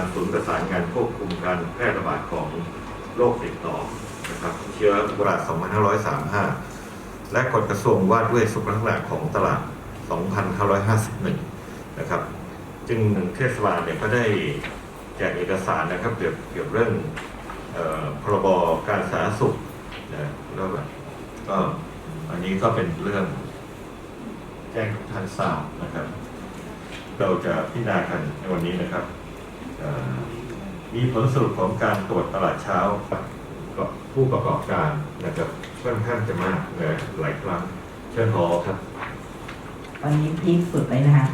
กานศูนย์ประสานงานควบคุมการแพร่ระบาดของโรคติดต่อนะครับเชื้อไวรัส2535 และกฎกระทรวงว่าด้วยสุขลักษณะของตลาด 2551 นะครับ จึงเทศบาลเนี่ยก็ได้แจกเอกสารนะครับเกี่ยวเกี่ยวเรื่องออพรบการสาธารณสุขนะแล้วแบบก็อันนี้ก็เป็นเรื่องแจ้งทุกท่านทราบนะครับ เราจะพิจารณากันในวันนี้นะครับ มีผลสรุปของการตรวจตลาดเช้าผู้ประกอบการนะครับค่อนข้างจะมากนะหลายครั้งเชิญพอครับ วันนี้พีคสุดเลยนะคะ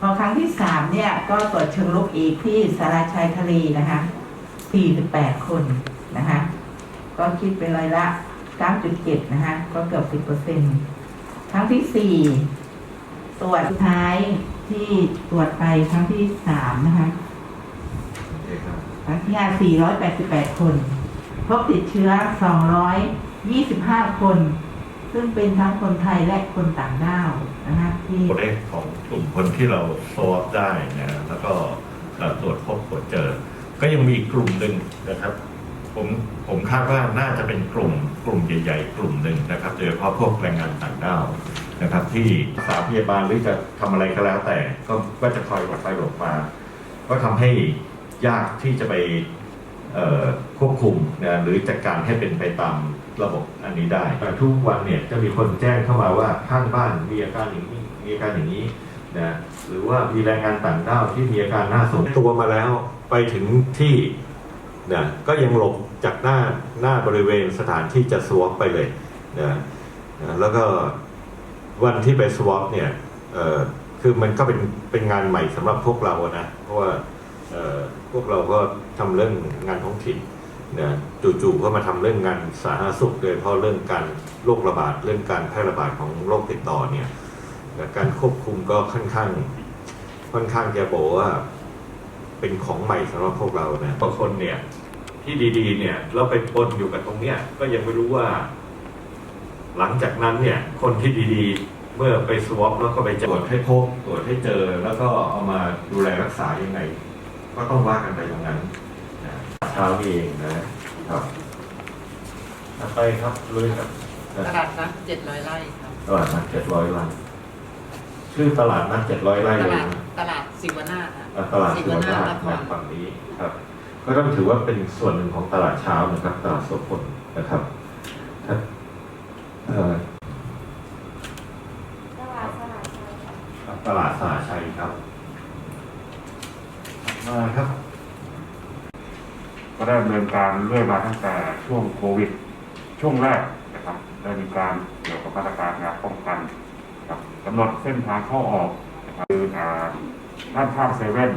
พอครั้งที่สามเนี่ยก็ตรวจเชิงลุกอีกที่สาราชัยทะเลนะคะ48 คนนะคะ ก็คิดเป็นร้อยละ 9.7 นะคะ ก็เกือบ 10%ครั้งที่สี่ตรวจสุดท้าย ที่ตรวจไปครั้งที่สามนะคะโอเคครับครั้งที่ห้า488 คน พบติดเชื้อ 225 คน ซึ่งเป็นทั้งคนไทยและคนต่างด้าวนะคะที่ตัวเลขของกลุ่มคนที่เราสวอปได้นะแล้วก็เอ่อตรวจพบตรวจเจอ ก็ยังมีอีกกลุ่มหนึ่งนะครับ ผมผมคาดว่าน่าจะเป็นกลุ่มกลุ่มใหญ่ ๆ กลุ่มหนึ่งนะครับโดยเฉพาะพวกแรงงานต่างด้าว นะครับที่รักษาพยาบาลหรือจะทำอะไรก็แล้วแต่ ก็ก็จะคอยหลบไปหลบมา ก็ทำให้ยากที่จะไปควบคุมนะหรือจัดการให้เป็นไปตามระบบอันนี้ได้ทุกวันเนี่ยจะมีคนแจ้งเข้ามาว่าข้างบ้านมีอาการอย่างนี้มีอาการอย่างนี้นะหรือว่ามีแรงงานต่างด้าวที่มีอาการน่าสงสตัวมาแล้วไปถึงที่นะก็ยังหลบจากหน้าหน้าบริเวณสถานที่จะสวอปไปเลยนะนะแล้วก็ วันที่ไปสวอปเนี่ยเอ่อคือมันก็เป็นเป็นงานใหม่สำหรับพวกเรานะ เพราะว่าเอ่อพวกเราก็ทำเรื่องงานท้องถิ่นนะจู่ๆก็มาทำเรื่องงานสาธารณสุขโดยเฉพาะเรื่องการโรคระบาดเรื่องการแพร่ระบาดของโรคติดต่อเนี่ยการควบคุมก็ค่อนข้างค่อนข้างจะบอกว่าเป็นของใหม่สำหรับพวกเรานะบางคนเนี่ยที่ดีๆเนี่ยเราไปปนอยู่กับตรงเนี้ยก็ยังไม่รู้ว่า หลังจากนั้นเนี่ยคนที่ดีๆ เมื่อไปสวอปแล้วก็ไปตรวจให้พบตรวจให้เจอ แล้วก็เอามาดูแลรักษายังไง ก็ต้องว่ากันไปอย่างนั้นนะเช้านี้เองนะครับถัดไปครับลุยครับตลาดนัดเจ็ดร้อยไร่ครับตลาดนัดเจ็ดร้อยไร่ชื่อตลาดนัดเจ็ดร้อยไร่ตเลยลาดนะตลาดสิวนาถครับอะตลาดสิวนาถนครนะฝั่งนี้ครับ ก็ต้องถือว่าเป็นส่วนหนึ่งของตลาดเช้านะครับ ตลาดสดผลนะครับถ้าเอ่อ ตลาดสลาดชัยค่ะ ตลาดสาชัยครับมาครับ ก็ได้ดำเนินการเรื่อยมาตั้งแต่ช่วงโควิด ช่วงแรกนะครับได้มีการเกี่ยวกับมาตรการงานป้องกันครับกำหนดเส้นทางเข้าออกนะครับคืออ่าด้านข้างเซเว่น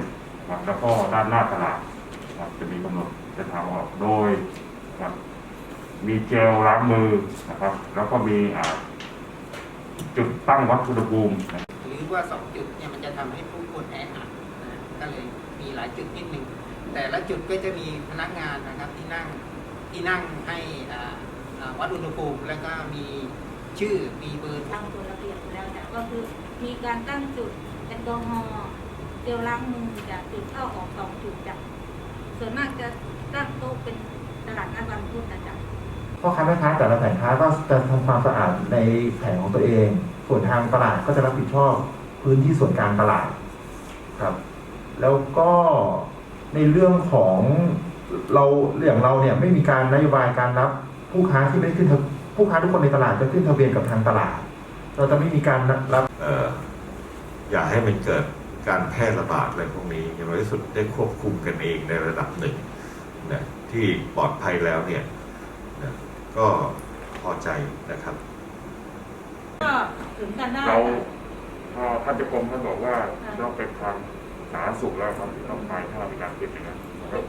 ครับแล้วก็ด้านหน้าตลาดครับจะมีกำหนดเส้นทางออกโดยครับมีเจลล้างมือนะครับ แล้วก็มีอ่าจุดตั้งวัดอุณหภูมิ ว่าสองจุดเนี่ยมันจะทำให้ผู้คนแออัดนะก็เลยมีหลายจุดนิดนึงแต่ละจุดก็จะมีพนักงานนะครับที่นั่งที่นั่งให้อ่าอ่าวัดอุณหภูมิแล้วก็มีชื่อมีเบอร์ตามกฎระเบียบอยู่แล้วจ้ะก็คือมีการตั้งจุดแอลกอฮอล์เจลล้างมือจะจุดเข้าออกสองจุดจ้ะส่วนมากจะตั้งโต๊ะเป็นตลาดนัดวันพุธนะจ๊ะพ่อค้าแม่ค้าแต่ละแผงค้าก็จะทำความสะอาดในแผงของตัวเอง ส่วนทางตลาดก็จะรับผิดชอบ พื้นที่ส่วนกลางตลาดครับ แล้วก็ในเรื่องของเราอย่างเราเนี่ยไม่มีการนโยบายการรับผู้ค้าที่ไม่ได้ขึ้นทะผู้ค้าทุกคนในตลาดจะขึ้นทะเบียนกับทางตลาด เราจะไม่มีการรับเอ่ออย่าให้มันเกิดการแพร่ระบาดอะไรพวกนี้อย่างน้อยที่สุดได้ควบคุมกันเองในระดับหนึ่งนะที่ปลอดภัยแล้วเนี่ยนะก็พอใจนะครับ ก็ถึงกันได้ เราค่ะ พอท่านเจ้ากรมท่านบอกว่าต้องเป็นทางสาธารณสุขแล้วครับที่ต้องไปถ้าเรามีการปิดอย่างนั้น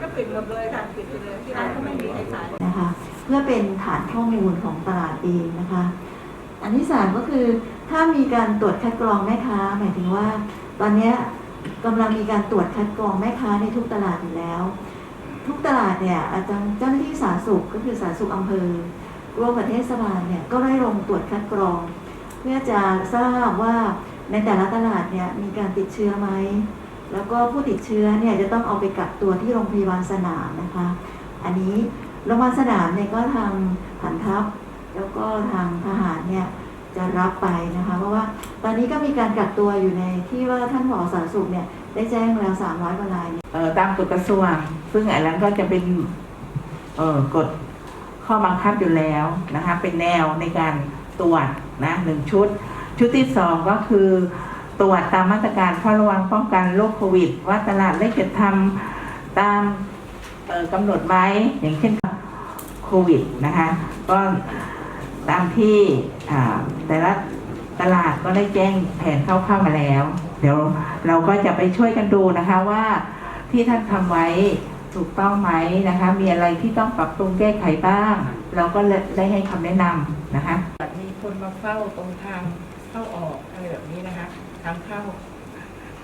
ก็ปิดหมดเลยค่ะปิดไปเลยที่ร้านก็ไม่มีใครขายนะคะเพื่อเป็นฐานข้อมูลของตลาดเองนะคะ อันที่สามก็คือถ้ามีการตรวจคัดกรองแม่ค้า หมายถึงว่า ตอนเนี้ยกำลังมีการตรวจคัดกรองแม่ค้าในทุกตลาดอยู่แล้ว ทุกตลาดเนี่ยอาจารย์เจ้าหน้าที่สาธารณสุขก็คือสาธารณสุขอำเภอร่วมกับเทศบาลเนี่ยก็ได้ลงตรวจคัดกรอง เพื่อจะทราบว่า ในแต่ละตลาดเนี่ยมีการติดเชื้อไหม แล้วก็ผู้ติดเชื้อเนี่ยจะต้องเอาไปกักตัวที่โรงพยาบาลสนามนะคะ อันนี้โรงพยาบาลสนามเนี่ยก็ทางฐานทัพ แล้วก็ทางทหารเนี่ยจะรับไปนะคะ เพราะว่าตอนนี้ก็มีการกักตัวอยู่ในที่ว่าท่านผอสาธารณสุขเนี่ยได้แจ้งแล้ว300กว่ารายเนี่ยเอ่อตามกฎกระทรวง ซึ่งอันนั้นก็จะเป็นเออกฎข้อบังคับอยู่แล้วนะคะ เป็นแนวในการตรวจนะหนึ่งชุด ชุดที่สองก็คือตรวจตามมาตรการเฝ้าระวังป้องกันโรคโควิด ว่าตลาดได้จัดทำตามกำหนดไหมอย่างเช่นโควิดนะคะก็ตามที่แต่ละตลาดก็ได้แจ้งแผนเข้าๆมาแล้ว เดี๋ยวเราก็จะไปช่วยกันดูนะคะว่าที่ท่านทำไว้ถูกต้องไหมนะคะ มีอะไรที่ต้องปรับปรุงแก้ไขบ้าง เราก็ได้ให้คำแนะนำนะคะมีคนมาเฝ้าตรงทาง เข้าออกอะไรแบบนี้นะคะทางเข้า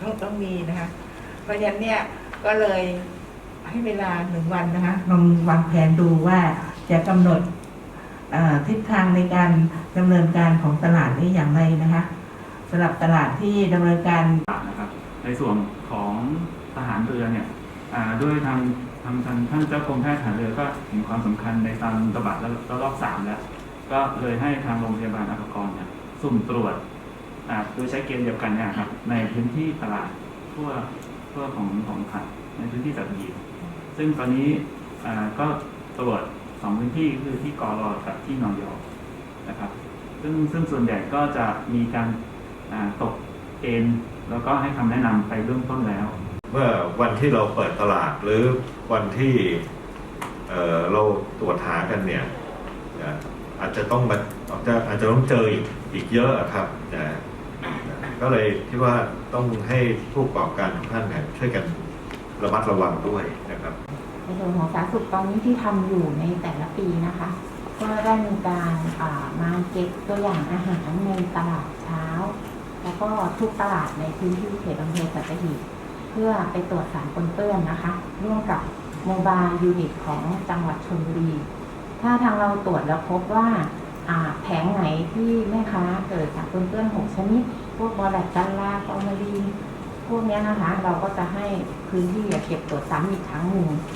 ต้องต้องมีนะคะ เพราะฉะนั้นเนี่ยก็เลยให้เวลาหนึ่งวันนะคะลองวางแผนดูว่าจะกำหนดเอ่อทิศทางในการดำเนินการของตลาดนี้อย่างไรนะคะสำหรับตลาดที่ดำเนินการนะครับในส่วนของทหารเรือเนี่ยอ่าด้วยทางทางทางท่านเจ้ากรมแพทย์ทหารเรือก็เห็นความสำคัญในการระบาดระระลอกสามแล้ว ก็เลยให้ทางโรงพยาบาลอัปกรเนี่ย สุ่มตรวจอ่าโดยใช้เกณฑ์เดียวกันเนี่ยครับ ในพื้นที่ตลาดทั่วทั่วของของขัดในพื้นที่สัตหีบซึ่งตอนนี้อ่าก็ตรวจสองพื้นที่คือที่กอรอกับที่นอยอนะครับ ซึ่งซึ่งส่วนใหญ่ก็จะมีการอ่าตกเกณฑ์แล้วก็ให้คำแนะนำไปเบื้องต้นแล้ว เมื่อวันที่เราเปิดตลาดหรือวันที่เอ่อเราตรวจหากันเนี่ยนะ อาจจะต้องมาอาจจะอาจจะต้องเจออีกอีกเยอะครับนะก็เลยคิดว่าต้องให้ผู้ประกอบการทุกท่านเนี่ยช่วยกันระมัดระวังด้วยนะครับในส่วนของสาธารณสุขตอนนี้ที่ทำอยู่ในแต่ละปีนะคะ ก็ได้มีการอ่ามาเก็บตัวอย่างอาหารในตลาดเช้า แล้วก็ทุกตลาดในพื้นที่เขตอำเภอสัตหีบเพื่อไปตรวจสารปนเปื้อนนะคะ ร่วมกับโมบายยูนิตของจังหวัดชลบุรี ถ้าทางเราตรวจแล้วพบว่าแผงไหนที่แม่ค้าเกิดจากปนเปื้อน6ชนิด พวกบอลแลตตันลาฟอร์มาลีนพวกนี้นะคะ เราก็จะให้พื้นที่เก็บตรวจซ้ำอีกครั้งหนึ่ง